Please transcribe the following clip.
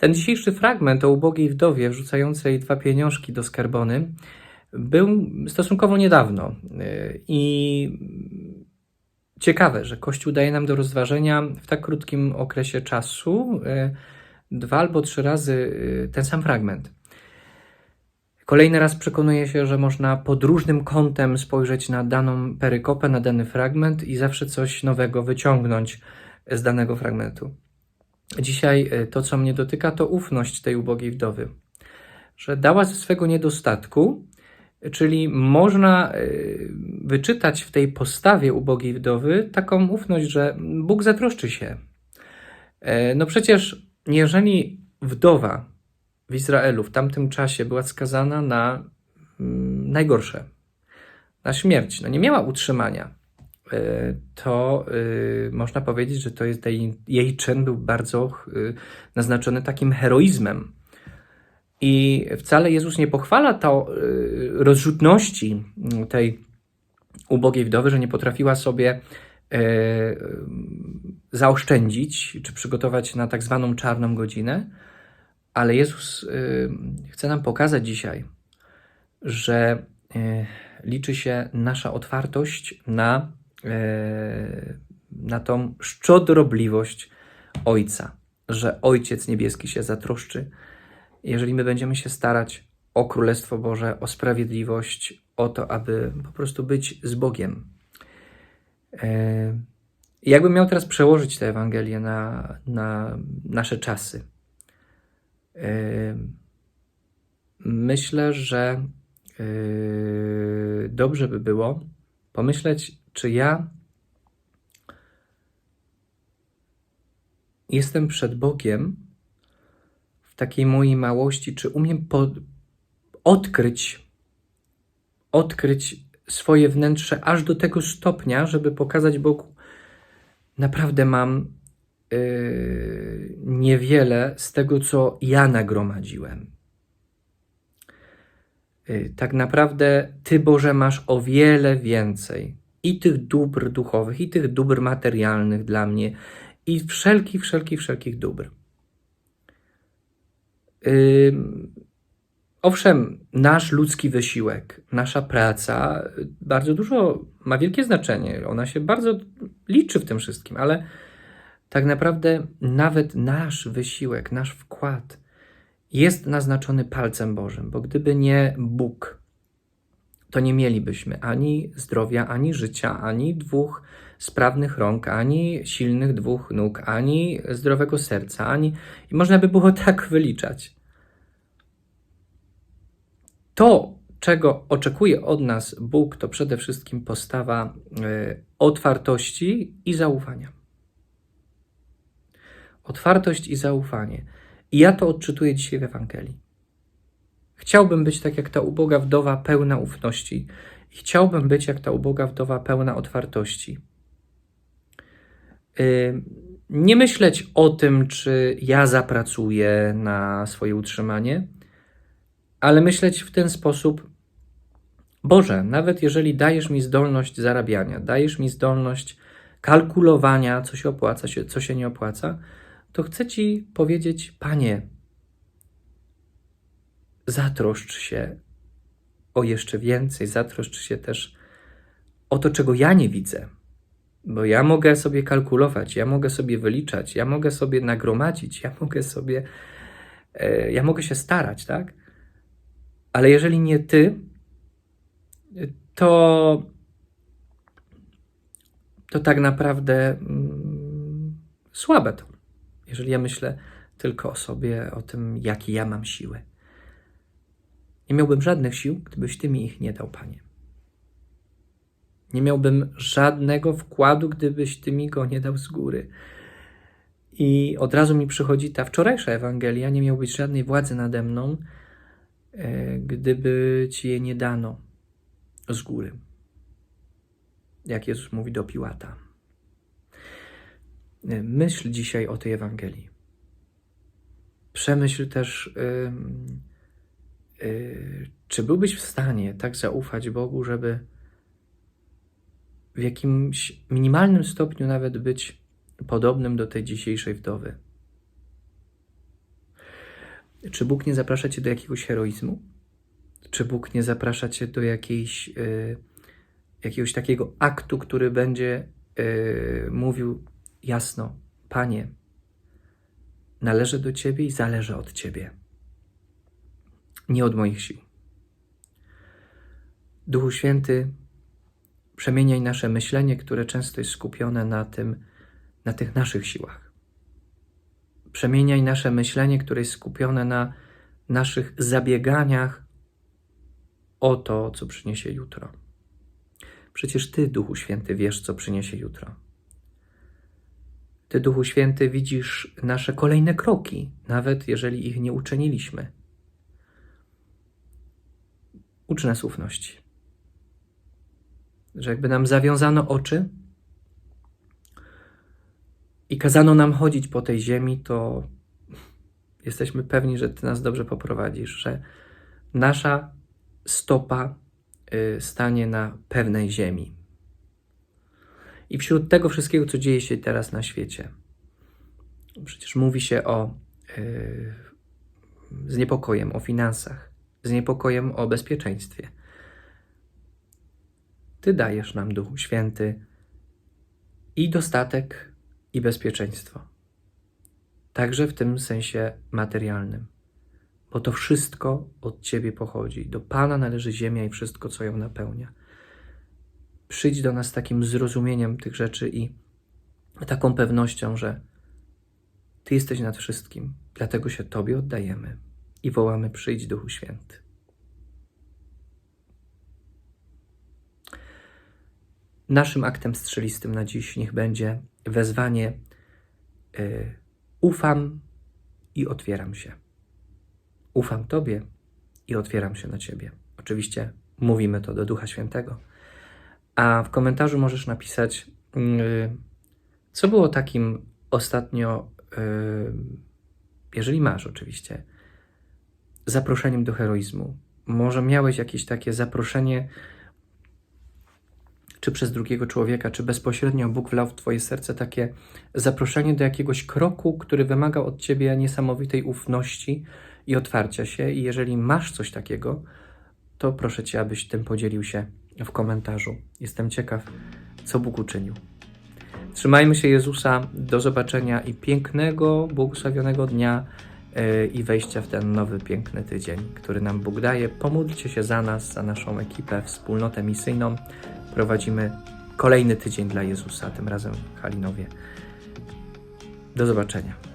Ten dzisiejszy fragment o ubogiej wdowie wrzucającej dwa pieniążki do skarbony był stosunkowo niedawno. Yy, I ciekawe, że Kościół daje nam do rozważenia w tak krótkim okresie czasu yy, dwa albo trzy razy yy, ten sam fragment. Kolejny raz przekonuje się, że można pod różnym kątem spojrzeć na daną perykopę, na dany fragment i zawsze coś nowego wyciągnąć z danego fragmentu. Dzisiaj y, to, co mnie dotyka, to ufność tej ubogiej wdowy, że dała ze swego niedostatku, czyli można y, wyczytać w tej postawie ubogiej wdowy taką ufność, że Bóg zatroszczy się. E, No przecież, jeżeli wdowa w Izraelu w tamtym czasie była skazana na mm, najgorsze, na śmierć, no nie miała utrzymania, to y, można powiedzieć, że to jest jej, jej czyn był bardzo y, naznaczony takim heroizmem. I wcale Jezus nie pochwala to rozrzutności mm, tej ubogiej wdowy, że nie potrafiła sobie y, zaoszczędzić czy przygotować na tak zwaną czarną godzinę, ale Jezus chce nam pokazać dzisiaj, że liczy się nasza otwartość na, na tą szczodrobliwość Ojca, że Ojciec Niebieski się zatroszczy, jeżeli my będziemy się starać o Królestwo Boże, o sprawiedliwość, o to, aby po prostu być z Bogiem. E, Jakbym miał teraz przełożyć tę Ewangelię na, na nasze czasy, e, myślę, że e, dobrze by było pomyśleć, czy ja jestem przed Bogiem w takiej mojej małości, czy umiem odkryć, odkryć swoje wnętrze aż do tego stopnia, żeby pokazać Bogu, naprawdę mam yy, niewiele z tego, co ja nagromadziłem. Yy, tak naprawdę Ty, Boże, masz o wiele więcej i tych dóbr duchowych, i tych dóbr materialnych dla mnie, i wszelkich, wszelkich, wszelkich dóbr. Ym, Owszem, nasz ludzki wysiłek, nasza praca y, bardzo dużo ma wielkie znaczenie. Ona się bardzo liczy w tym wszystkim, ale tak naprawdę nawet nasz wysiłek, nasz wkład jest naznaczony palcem Bożym, bo gdyby nie Bóg, to nie mielibyśmy ani zdrowia, ani życia, ani dwóch sprawnych rąk, ani silnych dwóch nóg, ani zdrowego serca, ani. I można by było tak wyliczać. To, czego oczekuje od nas Bóg, to przede wszystkim postawa y, otwartości i zaufania. Otwartość i zaufanie. I ja to odczytuję dzisiaj w Ewangelii. Chciałbym być tak jak ta uboga wdowa pełna ufności. Chciałbym być jak ta uboga wdowa pełna otwartości. Y, Nie myśleć o tym, czy ja zapracuję na swoje utrzymanie, ale myśleć w ten sposób: Boże, nawet jeżeli dajesz mi zdolność zarabiania, dajesz mi zdolność kalkulowania, co się opłaca, co się nie opłaca, to chcę Ci powiedzieć, Panie, zatroszcz się o jeszcze więcej, zatroszcz się też o to, czego ja nie widzę. Bo ja mogę sobie kalkulować, ja mogę sobie wyliczać, ja mogę sobie nagromadzić, ja mogę sobie, e, ja mogę się starać, tak? Ale jeżeli nie Ty, to, to tak naprawdę mm, słabe to. Jeżeli ja myślę tylko o sobie, o tym, jakie ja mam siły. Nie miałbym żadnych sił, gdybyś Ty mi ich nie dał, Panie. Nie miałbym żadnego wkładu, gdybyś Ty mi go nie dał z góry. I od razu mi przychodzi ta wczorajsza Ewangelia, nie miałbyś żadnej władzy nade mną, e, gdyby Ci je nie dano z góry. Jak Jezus mówi do Piłata. E, Myśl dzisiaj o tej Ewangelii. Przemyśl też, ym, y, czy byłbyś w stanie tak zaufać Bogu, żeby w jakimś minimalnym stopniu nawet być podobnym do tej dzisiejszej wdowy. Czy Bóg nie zaprasza cię do jakiegoś heroizmu? Czy Bóg nie zaprasza cię do jakiejś, y, jakiegoś takiego aktu, który będzie y, mówił jasno: Panie, należę do ciebie i zależę od ciebie, nie od moich sił. Duchu Święty, przemieniaj nasze myślenie, które często jest skupione na tym, na tych naszych siłach. Przemieniaj nasze myślenie, które jest skupione na naszych zabieganiach o to, co przyniesie jutro. Przecież Ty, Duchu Święty, wiesz, co przyniesie jutro. Ty, Duchu Święty, widzisz nasze kolejne kroki, nawet jeżeli ich nie uczyniliśmy. Ucz nas ufności. Że jakby nam zawiązano oczy i kazano nam chodzić po tej ziemi, to jesteśmy pewni, że Ty nas dobrze poprowadzisz, że nasza stopa y, stanie na pewnej ziemi. I wśród tego wszystkiego, co dzieje się teraz na świecie, przecież mówi się o y, z niepokojem o finansach, z niepokojem o bezpieczeństwie. Ty dajesz nam, Duchu Święty, i dostatek, i bezpieczeństwo. Także w tym sensie materialnym. Bo to wszystko od Ciebie pochodzi. Do Pana należy ziemia i wszystko, co ją napełnia. Przyjdź do nas takim zrozumieniem tych rzeczy i taką pewnością, że Ty jesteś nad wszystkim, dlatego się Tobie oddajemy i wołamy: Przyjdź, Duchu Święty. Naszym aktem strzelistym na dziś niech będzie wezwanie: y, Ufam i otwieram się. Ufam Tobie i otwieram się na Ciebie. Oczywiście mówimy to do Ducha Świętego. A w komentarzu możesz napisać, y, co było takim ostatnio, y, jeżeli masz oczywiście, zaproszeniem do heroizmu. Może miałeś jakieś takie zaproszenie, czy przez drugiego człowieka, czy bezpośrednio Bóg wlał w Twoje serce takie zaproszenie do jakiegoś kroku, który wymagał od Ciebie niesamowitej ufności i otwarcia się. I jeżeli masz coś takiego, to proszę Cię, abyś tym podzielił się w komentarzu. Jestem ciekaw, co Bóg uczynił. Trzymajmy się Jezusa. Do zobaczenia i pięknego, błogosławionego dnia i wejścia w ten nowy, piękny tydzień, który nam Bóg daje. Pomódlcie się za nas, za naszą ekipę, wspólnotę misyjną. Prowadzimy kolejny tydzień dla Jezusa, tym razem Halinowie. Do zobaczenia.